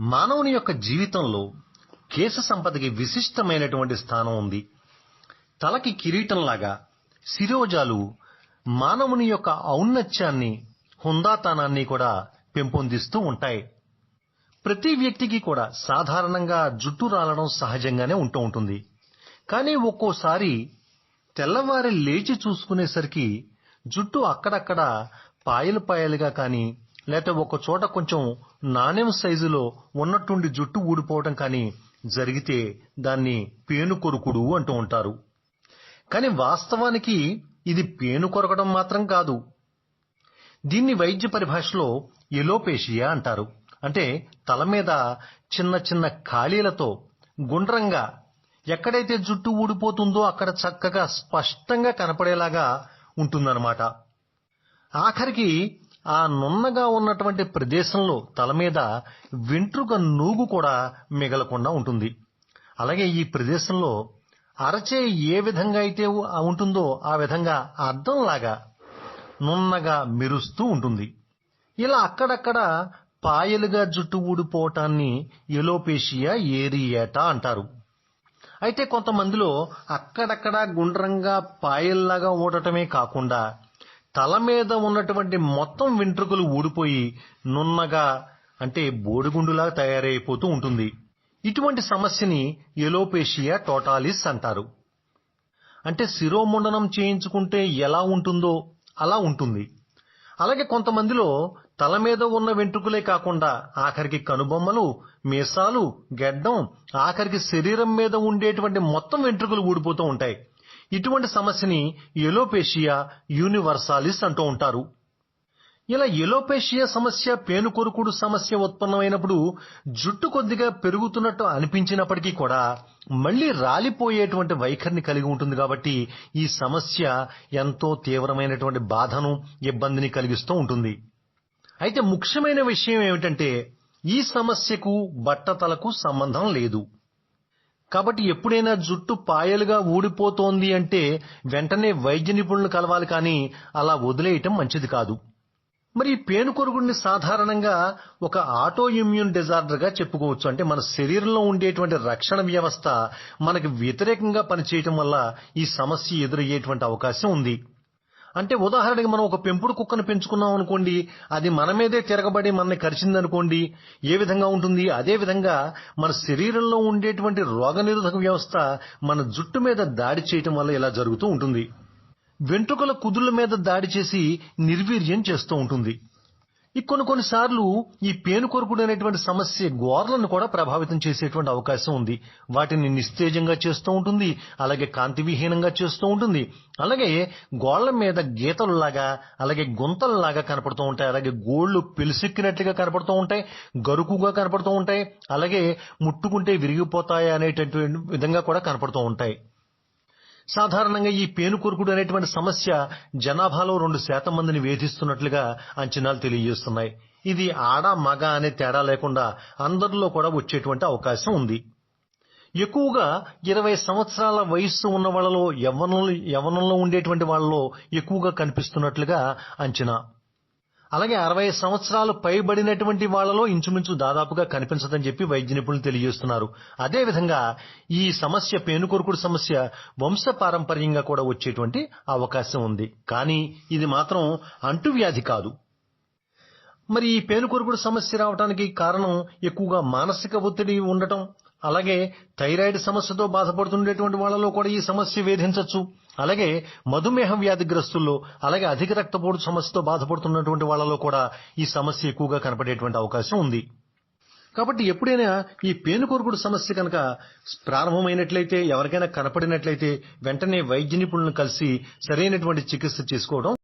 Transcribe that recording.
మానవుని యొక్క జీవితంలో కేశ సంపదకి విశిష్టమైనటువంటి స్థానం ఉంది. తలకి కిరీటంలాగా శిరోజాలు మానవుని యొక్క ఔన్నత్యాన్ని హుందాతనాన్ని కూడా పెంపొందిస్తూ ఉంటాయి. ప్రతి వ్యక్తికి కూడా సాధారణంగా జుట్టు రాలడం సహజంగానే ఉంటూ ఉంటుంది. కానీ ఒక్కోసారి తెల్లవారి లేచి చూసుకునేసరికి జుట్టు అక్కడక్కడ పాయలు పాయలుగా కానీ లేక ఒక చోట కొంచెం నాణెం సైజులో ఉన్నట్టుండి జుట్టు ఊడిపోవడం కానీ జరిగితే దాన్ని పేను కొరుకుడు అంటూ ఉంటారు. కానీ వాస్తవానికి ఇది పేను కొరకడం మాత్రం కాదు. దీన్ని వైద్య పరిభాషలో ఎలోపేషియా అంటారు. అంటే తల మీద చిన్న చిన్న ఖాళీలతో గుండ్రంగా ఎక్కడైతే జుట్టు ఊడిపోతుందో అక్కడ చక్కగా స్పష్టంగా కనపడేలాగా ఉంటుందన్నమాట. ఆఖరికి ఆ నున్నగా ఉన్నటువంటి ప్రదేశంలో తల మీద వెంట్రుక నూగు కూడా మిగలకుండా ఉంటుంది. అలాగే ఈ ప్రదేశంలో అరచే ఏ విధంగా అయితే ఉంటుందో ఆ విధంగా అద్దంలాగా నున్నగా మెరుస్తూ ఉంటుంది. ఇలా అక్కడక్కడ పాయలుగా జుట్టు ఊడిపోవటాన్ని ఎలోపేషియా ఏరియేటా అంటారు. అయితే కొంతమందిలో అక్కడక్కడ గుండ్రంగా పాయల్లాగా ఊడటమే కాకుండా తల మీద ఉన్నటువంటి మొత్తం వెంట్రుకలు ఊడిపోయి నున్నగా అంటే బోడిగుండులా తయారైపోతూ ఉంటుంది. ఇటువంటి సమస్యని ఎలోపేషియా టోటాలిస్ అంటారు. అంటే శిరోముండనం చేయించుకుంటే ఎలా ఉంటుందో అలా ఉంటుంది. అలాగే కొంతమందిలో తల మీద ఉన్న వెంట్రుకలే కాకుండా ఆఖరికి కనుబొమ్మలు మీసాలు గెడ్డం ఆఖరికి శరీరం మీద ఉండేటువంటి మొత్తం వెంట్రుకలు ఊడిపోతూ ఉంటాయి. ఇటువంటి సమస్యని ఎలోపేషియా యూనివర్సాలిస్ అంటూ ఉంటారు. ఇలా ఎలోపేషియా సమస్య పేనుకొరుకుడు సమస్య ఉత్పన్నమైనప్పుడు జుట్టు కొద్దిగా పెరుగుతున్నట్టు అనిపించినప్పటికీ కూడా మళ్ళీ రాలిపోయేటువంటి వైఖరిని కలిగి ఉంటుంది కాబట్టి ఈ సమస్య ఎంతో తీవ్రమైనటువంటి బాధను ఇబ్బందిని కలిగిస్తూ ఉంటుంది. అయితే ముఖ్యమైన విషయం ఏమిటంటే ఈ సమస్యకు బట్టతలకు సంబంధం లేదు. కాబట్టి ఎప్పుడైనా జుట్టు పాయలుగా ఊడిపోతోంది అంటే వెంటనే వైద్య నిపుణులు కలవాలి కానీ అలా వదిలేయటం మంచిది కాదు. మరి ఈ పేనుకొరుగుడిని సాధారణంగా ఒక ఆటో ఇమ్యూన్ డిజార్డర్గా చెప్పుకోవచ్చు. అంటే మన శరీరంలో ఉండేటువంటి రక్షణ వ్యవస్థ మనకి వ్యతిరేకంగా పనిచేయటం వల్ల ఈ సమస్య ఎదురయ్యేటువంటి అవకాశం ఉంది. అంటే ఉదాహరణకి మనం ఒక పెంపుడు కుక్కను పెంచుకున్నాం అనుకోండి అది మన మీదే తిరగబడి మనని కరిచిందనుకోండి ఏ విధంగా ఉంటుంది? అదే విధంగా మన శరీరంలో ఉండేటువంటి రోగనిరోధక వ్యవస్థ మన జుట్టు మీద దాడి చేయటం వల్ల ఇలా జరుగుతూ ఉంటుంది. వెంట్రుకల కుదుళ్ళ మీద దాడి చేసి నిర్వీర్యం చేస్తూ ఉంటుంది. కొన్ని కొన్నిసార్లు ఈ పేనుకొరుకుడు అనేటువంటి సమస్య గోర్లను కూడా ప్రభావితం చేసేటువంటి అవకాశం ఉంది. వాటిని నిస్తేజంగా చేస్తూ ఉంటుంది. అలాగే కాంతివిహీనంగా చేస్తూ ఉంటుంది. అలాగే గోళ్ళ మీద గీతలలాగా అలాగే గుంతలలాగా కనపడుతూ ఉంటాయి. అలాగే గోళ్ళు పెలుసెక్కినట్లుగా కనపడుతూ ఉంటాయి. గరుకుగా కనపడుతూ ఉంటాయి. అలాగే ముట్టుకుంటే విరిగిపోతాయి అనేటటువంటి విధంగా కూడా కనపడుతూ ఉంటాయి. సాధారణంగా ఈ పేనుకొరుకుడు అనేటువంటి సమస్య జనాభాలో రెండు శాతం మందిని వేధిస్తున్నట్లుగా అంచనాలు తెలియజేస్తున్నాయి. ఇది ఆడ మగ అనే తేడా లేకుండా అందరిలో కూడా వచ్చేటువంటి అవకాశం ఉంది. ఎక్కువగా ఇరవై సంవత్సరాల వయస్సు ఉన్న వాళ్ళలో యవ్వనంలో యవ్వనంలో ఉండేటువంటి వాళ్ళలో ఎక్కువగా కనిపిస్తున్నట్లుగా అంచనా. అలాగే అరవై సంవత్సరాలు పైబడినటువంటి వాళ్ళలో ఇంచుమించు దాదాపుగా కనిపించదని చెప్పి వైద్య నిపుణులు తెలియజేస్తున్నారు. అదేవిధంగా ఈ సమస్య పేనుకొరుకుడు సమస్య వంశ పారంపర్యంగా కూడా వచ్చేటువంటి అవకాశం ఉంది. కానీ ఇది మాత్రం అంటువ్యాధి కాదు. మరి ఈ పేనుకొరుకుడు సమస్య రావడానికి కారణం ఎక్కువగా మానసిక ఒత్తిడి ఉండటం అలాగే థైరాయిడ్ సమస్యతో బాధపడుతుండేటువంటి వాళ్ళలో కూడా ఈ సమస్య వేధించవచ్చు అలాగే మధుమేహ వ్యాధిగ్రస్తుల్లో అలాగే అధిక రక్తపోటు సమస్యతో బాధపడుతున్నటువంటి వాళ్ళలో కూడా ఈ సమస్య ఎక్కువగా కనపడేటువంటి అవకాశం ఉంది. కాబట్టి ఎప్పుడైనా ఈ పేనుకొరుకుడు సమస్య కనుక ప్రారంభమైనట్లయితే ఎవరికైనా కనపడినట్లయితే వెంటనే వైద్య నిపుణులను కలిసి సరైనటువంటి చికిత్స చేసుకోవడం